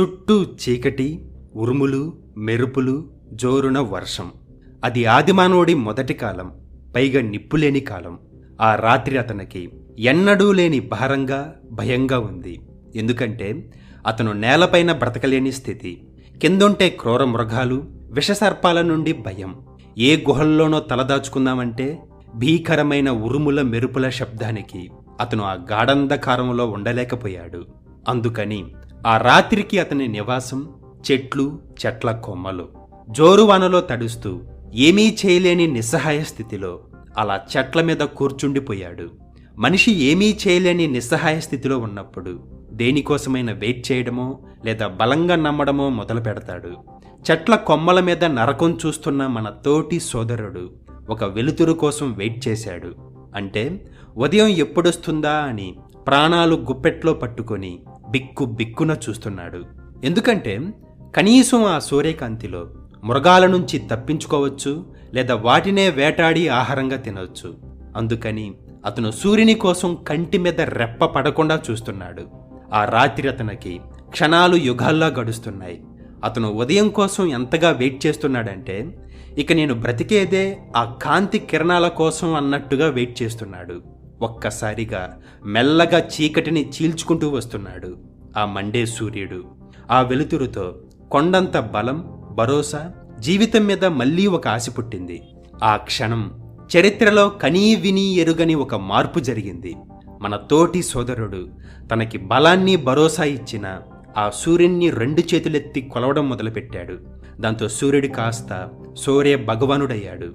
చుట్టూ చీకటి ఉరుములు మెరుపులు జోరున వర్షం. అది ఆదిమానవుడి మొదటి కాలం పైగా నిప్పులేని కాలం. ఆ రాత్రి అతనికి ఎన్నడూ లేని భారంగా భయంగా ఉంది. ఎందుకంటే అతను నేలపైన బ్రతకలేని స్థితి. కిందుంటే క్రూర మృగాలు విషసర్పాల నుండి భయం. ఏ గుహల్లోనో తలదాచుకుందామంటే భీకరమైన ఉరుముల మెరుపుల శబ్దానికి అతను ఆ గాఢంధకారంలో ఉండలేకపోయాడు. అందుకని ఆ రాత్రికి అతని నివాసం చెట్లు చెట్ల కొమ్మలు. జోరువానలో తడుస్తూ ఏమీ చేయలేని నిస్సహాయ స్థితిలో అలా చెట్ల మీద కూర్చుండిపోయాడు. మనిషి ఏమీ చేయలేని నిస్సహాయ స్థితిలో ఉన్నప్పుడు దేనికోసమైనా వెయిట్ చేయడమో లేదా బలంగా నమ్మడమో మొదలు పెడతాడు. చెట్ల కొమ్మల మీద నరకం చూస్తున్న మన తోటి సోదరుడు ఒక వెలుతురు కోసం వెయిట్ చేశాడు. అంటే ఉదయం ఎప్పుడొస్తుందా? అని ప్రాణాలు గుప్పెట్లో పట్టుకొని బిక్కు బిక్కున చూస్తున్నాడు. ఎందుకంటే కనీసం ఆ సూర్యకాంతిలో మృగాల నుంచి తప్పించుకోవచ్చు లేదా వాటినే వేటాడి ఆహారంగా తినవచ్చు. అందుకని అతను సూర్యుని కోసం కంటి మీద రెప్ప పడకుండా చూస్తున్నాడు. ఆ రాత్రి అతనికి క్షణాలు యుగాల్లా గడుస్తున్నాయి. అతను ఉదయం కోసం ఎంతగా వెయిట్ చేస్తున్నాడంటే ఇక నేను బ్రతికేదే ఆ కాంతి కిరణాల కోసం అన్నట్టుగా వెయిట్ చేస్తున్నాడు. ఒక్కసారిగా మెల్లగా చీకటిని చీల్చుకుంటూ వస్తున్నాడు ఆ మండే సూర్యుడు. ఆ వెలుతురుతో కొండంత బలం భరోసా జీవితం మీద మళ్ళీ ఒక ఆశ పుట్టింది. ఆ క్షణం చరిత్రలో కనీ విని ఎరుగని ఒక మార్పు జరిగింది. మన తోటి సోదరుడు తనకి బలాన్ని భరోసా ఇచ్చిన ఆ సూర్యున్ని రెండు చేతులెత్తి కొలవడం మొదలుపెట్టాడు. దాంతో సూర్యుడు కాస్త సూర్య భగవానుడయ్యాడు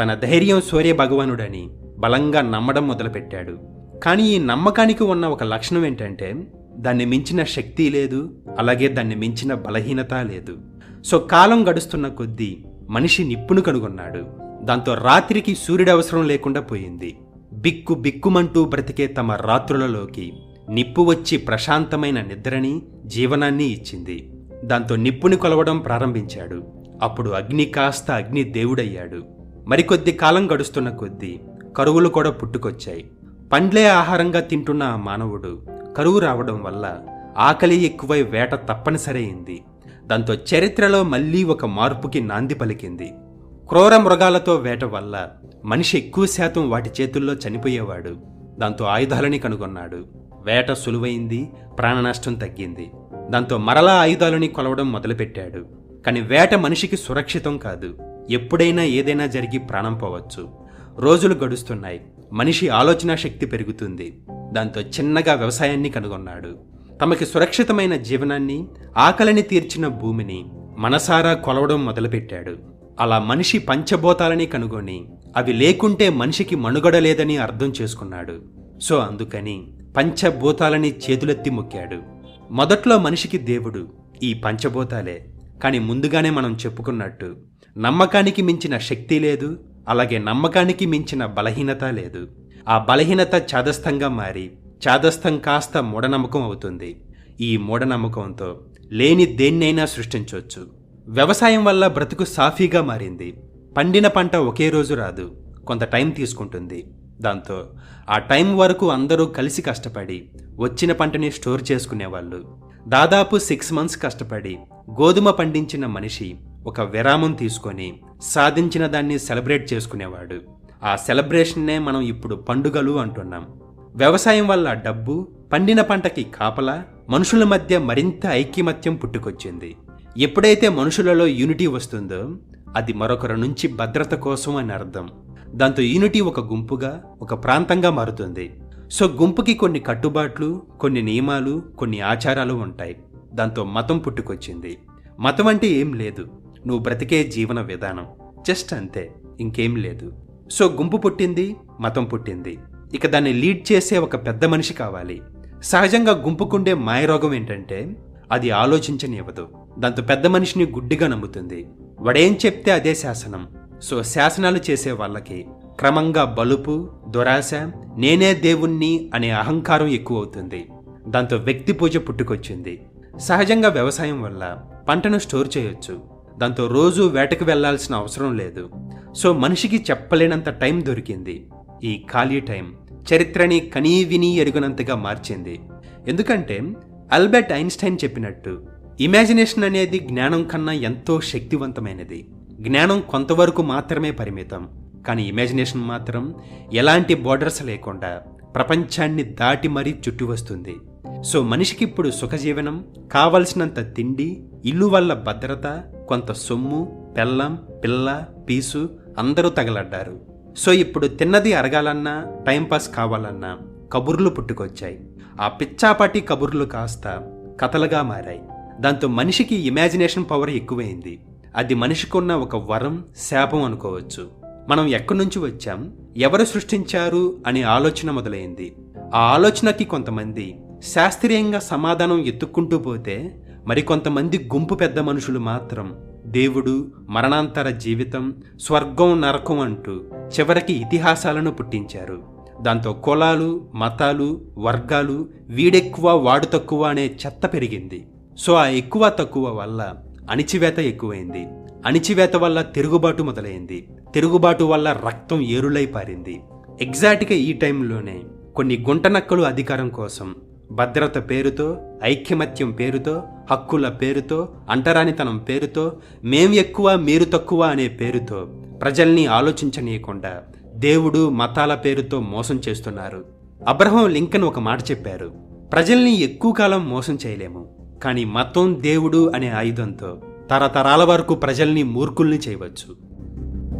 తన ధైర్యం సూర్య భగవానుడని బలంగా నమ్మడం మొదలుపెట్టాడు. కానీ ఈ నమ్మకానికి ఉన్న ఒక లక్షణం ఏంటంటే దాన్ని మించిన శక్తి లేదు అలాగే దాన్ని మించిన బలహీనత లేదు. సో కాలం గడుస్తున్న కొద్దీ మనిషి నిప్పును కనుగొన్నాడు. దాంతో రాత్రికి సూర్యుడు అవసరం లేకుండా పోయింది. బిక్కు బిక్కుమంటూ బ్రతికే తమ రాత్రులలోకి నిప్పు వచ్చి ప్రశాంతమైన నిద్రని జీవనాన్ని ఇచ్చింది. దాంతో నిప్పుని కొలవడం ప్రారంభించాడు. అప్పుడు అగ్ని కాస్త అగ్ని దేవుడయ్యాడు. మరికొద్ది కాలం గడుస్తున్న కొద్దీ కరువులు కూడా పుట్టుకొచ్చాయి. పండ్లే ఆహారంగా తింటున్న ఆ మానవుడు కరువు రావడం వల్ల ఆకలి ఎక్కువై వేట తప్పనిసరైంది దాంతో చరిత్రలో మళ్ళీ ఒక మార్పుకి నాంది పలికింది. క్రూర మృగాలతో వేట వల్ల మనిషి ఎక్కువ శాతం వాటి చేతుల్లో చనిపోయేవాడు. దాంతో ఆయుధాలని కనుగొన్నాడు. వేట సులువైంది ప్రాణనష్టం తగ్గింది. దాంతో మరలా ఆయుధాలని కొలవడం మొదలుపెట్టాడు. కానీ వేట మనిషికి సురక్షితం కాదు. ఎప్పుడైనా ఏదైనా జరిగి ప్రాణం పోవచ్చు. రోజులు గడుస్తున్నాయి. మనిషి ఆలోచన శక్తి పెరుగుతుంది. దాంతో చిన్నగా వ్యవసాయాన్ని కనుగొన్నాడు. తమకి సురక్షితమైన జీవనాన్ని ఆకలిని తీర్చిన భూమిని మనసారా కొలవడం మొదలుపెట్టాడు. అలా మనిషి పంచభూతాలని కనుగొని అవి లేకుంటే మనిషికి మనుగడ లేదని అర్థం చేసుకున్నాడు. సో అందుకని పంచభూతాలని చేతులెత్తి మొక్కాడు. మొదట్లో మనిషికి దేవుడు ఈ పంచభూతాలే. కానీ ముందుగానే మనం చెప్పుకున్నట్టు నమ్మకానికి మించిన శక్తి లేదు అలాగే నమ్మకానికి మించిన బలహీనత లేదు. ఆ బలహీనత చాదస్తంగా మారి చాదస్తం కాస్త మూఢనమ్మకం అవుతుంది. ఈ మూఢనమ్మకంతో లేని దేన్నైనా సృష్టించవచ్చు. వ్యవసాయం వల్ల బ్రతుకు సాఫీగా మారింది. పండిన పంట ఒకే రోజు రాదు కొంత టైం తీసుకుంటుంది. దాంతో ఆ టైం వరకు అందరూ కలిసి కష్టపడి వచ్చిన పంటని స్టోర్ చేసుకునేవాళ్ళు. దాదాపు సిక్స్ మంత్స్ కష్టపడి గోధుమ పండించిన మనిషి ఒక విరామం తీసుకొని సాధించిన దాన్ని సెలబ్రేట్ చేసుకునేవాడు. ఆ సెలబ్రేషన్నే మనం ఇప్పుడు పండుగలు అంటున్నాం. వ్యవసాయం వల్ల డబ్బు పండిన పంటకి కాపల మనుషుల మధ్య మరింత ఐక్యమత్యం పుట్టుకొచ్చింది. ఎప్పుడైతే మనుషులలో యూనిటీ వస్తుందో అది మరొకరి నుంచి భద్రత కోసం అని అర్థం. దాంతో యూనిటీ ఒక గుంపుగా ఒక ప్రాంతంగా మారుతుంది. సో గుంపుకి కొన్ని కట్టుబాట్లు కొన్ని నియమాలు కొన్ని ఆచారాలు ఉంటాయి. దాంతో మతం పుట్టుకొచ్చింది. మతం అంటే ఏం లేదు. నువ్వు బ్రతికే జీవన విధానం. జస్ట్ అంతే ఇంకేం లేదు. సో గుంపు పుట్టింది మతం పుట్టింది. ఇక దాన్ని లీడ్ చేసే ఒక పెద్ద మనిషి కావాలి. సహజంగా గుంపుకుండే మాయరోగం ఏంటంటే అది ఆలోచించనివ్వదు. దాంతో పెద్ద మనిషిని గుడ్డిగా నమ్ముతుంది. వాడేం చెప్తే అదే శాసనం. సో శాసనాలు చేసే వాళ్ళకి క్రమంగా బలుపు దురాశ నేనే దేవుణ్ణి అనే అహంకారం ఎక్కువ అవుతుంది దాంతో వ్యక్తి పూజ పుట్టుకొచ్చింది. సహజంగా వ్యవసాయం వల్ల పంటను స్టోర్ చేయొచ్చు. దాంతో రోజు వేటకు వెళ్ళాల్సిన అవసరం లేదు. సో మనిషికి చెప్పలేనంత టైం దొరికింది. ఈ ఖాళీ టైం చరిత్రని కనీ విని ఎరుగనంతగా మార్చింది. ఎందుకంటే అల్బర్ట్ ఐన్స్టైన్ చెప్పినట్టు ఇమాజినేషన్ అనేది జ్ఞానం కన్నా ఎంతో శక్తివంతమైనది. జ్ఞానం కొంతవరకు మాత్రమే పరిమితం. కానీ ఇమాజినేషన్ మాత్రం ఎలాంటి బోర్డర్స్ లేకుండా ప్రపంచాన్ని దాటి మరీ చుట్టి వస్తుంది. సో మనిషికి ఇప్పుడు సుఖజీవనం కావలసినంత తిండి ఇల్లు వల్ల భద్రత కొంత సొమ్ము పెళ్ళం పిల్ల పీసు అందరూ తగలడ్డారు. సో ఇప్పుడు తిన్నది అరగాలన్నా టైంపాస్ కావాలన్నా కబుర్లు పుట్టుకొచ్చాయి. ఆ పిచ్చాపాటి కబుర్లు కాస్త కథలుగా మారాయి. దాంతో మనిషికి ఇమాజినేషన్ పవర్ ఎక్కువైంది. అది మనిషికున్న ఒక వరం శాపం అనుకోవచ్చు. మనం ఎక్కడి నుంచి వచ్చాం? ఎవరు సృష్టించారు? అనే ఆలోచన మొదలైంది. ఆ ఆలోచనకి కొంతమంది శాస్త్రీయంగా సమాధానం ఎత్తుక్కుంటూ పోతే మరికొంతమంది గుంపు పెద్ద మనుషులు మాత్రం దేవుడు మరణాంతర జీవితం స్వర్గం నరకం అంటూ చివరికి ఇతిహాసాలను పుట్టించారు. దాంతో కులాలు మతాలు వర్గాలు వీడెక్కువ వాడు తక్కువ అనే చెత్త పెరిగింది. సో ఆ ఎక్కువ తక్కువ వల్ల అణిచివేత ఎక్కువైంది. అణిచివేత వల్ల తిరుగుబాటు మొదలైంది. తిరుగుబాటు వల్ల రక్తం ఏరులై పారింది. ఎగ్జాక్ట్గా ఈ టైంలోనే కొన్ని గుంటనక్కలు అధికారం కోసం భద్రత పేరుతో ఐక్యమత్యం పేరుతో హక్కుల పేరుతో అంటరానితనం పేరుతో మేం ఎక్కువ మీరు తక్కువ అనే పేరుతో ప్రజల్ని ఆలోచించనీయకుండా దేవుడు మతాల పేరుతో మోసం చేస్తున్నారు. అబ్రహం లింకన్ ఒక మాట చెప్పారు ప్రజల్ని ఎక్కువ కాలం మోసం చేయలేము కానీ మతం దేవుడు అనే ఆయుధంతో తరతరాల వరకు ప్రజల్ని మూర్ఖుల్ని చేయవచ్చు.